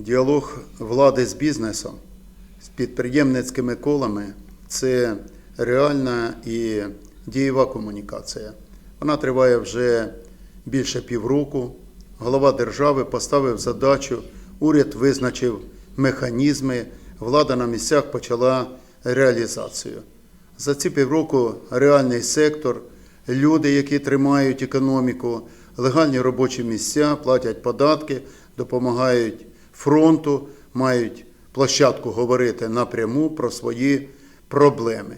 Діалог влади з бізнесом, з підприємницькими колами це реальна і дієва комунікація. Вона триває вже більше півроку. Голова держави поставив задачу, уряд визначив механізми, влада на місцях почала реалізацію. За ці півроку реальний сектор, люди, які тримають економіку, легальні робочі місця, платять податки, допомагають фронту, мають площадку говорити напряму про свої проблеми.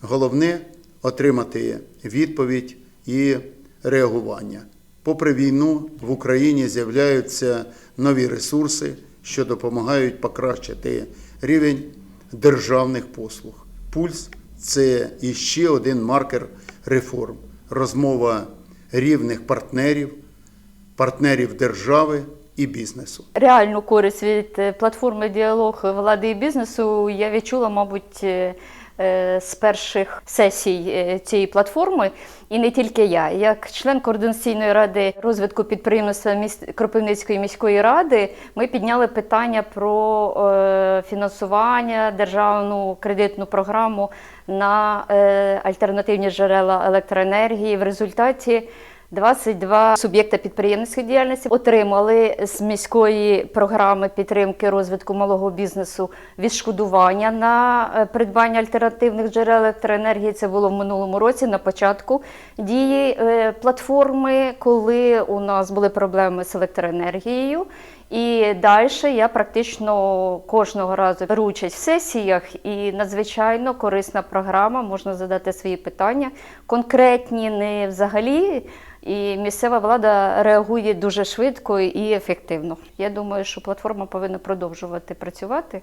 Головне отримати відповідь і реагування. Попри війну в Україні з'являються нові ресурси, що допомагають покращити рівень державних послуг. Пульс це іще один маркер реформ. Розмова рівних партнерів, партнерів держави і бізнесу. Реальну користь від е, платформи діалог влади і бізнесу я відчула, мабуть, е, е, з перших сесій цієї платформи, і не тільки я. Як член координаційної ради розвитку підприємництва міст Кропивницької міської ради, ми підняли питання про фінансування державну кредитну програму на альтернативні джерела електроенергії. В результаті 22 суб'єкта підприємницької діяльності отримали з міської програми підтримки розвитку малого бізнесу відшкодування на е, придбання альтернативних джерел електроенергії. Це було в минулому році на початку дії е, платформи, коли у нас були проблеми з електроенергією. І далі я практично кожного разу беру участь в сесіях, і надзвичайно корисна програма. Можна задати свої питання, конкретні, не взагалі. І місцева влада реагує дуже швидко і ефективно. Я думаю, що платформа повинна продовжувати працювати.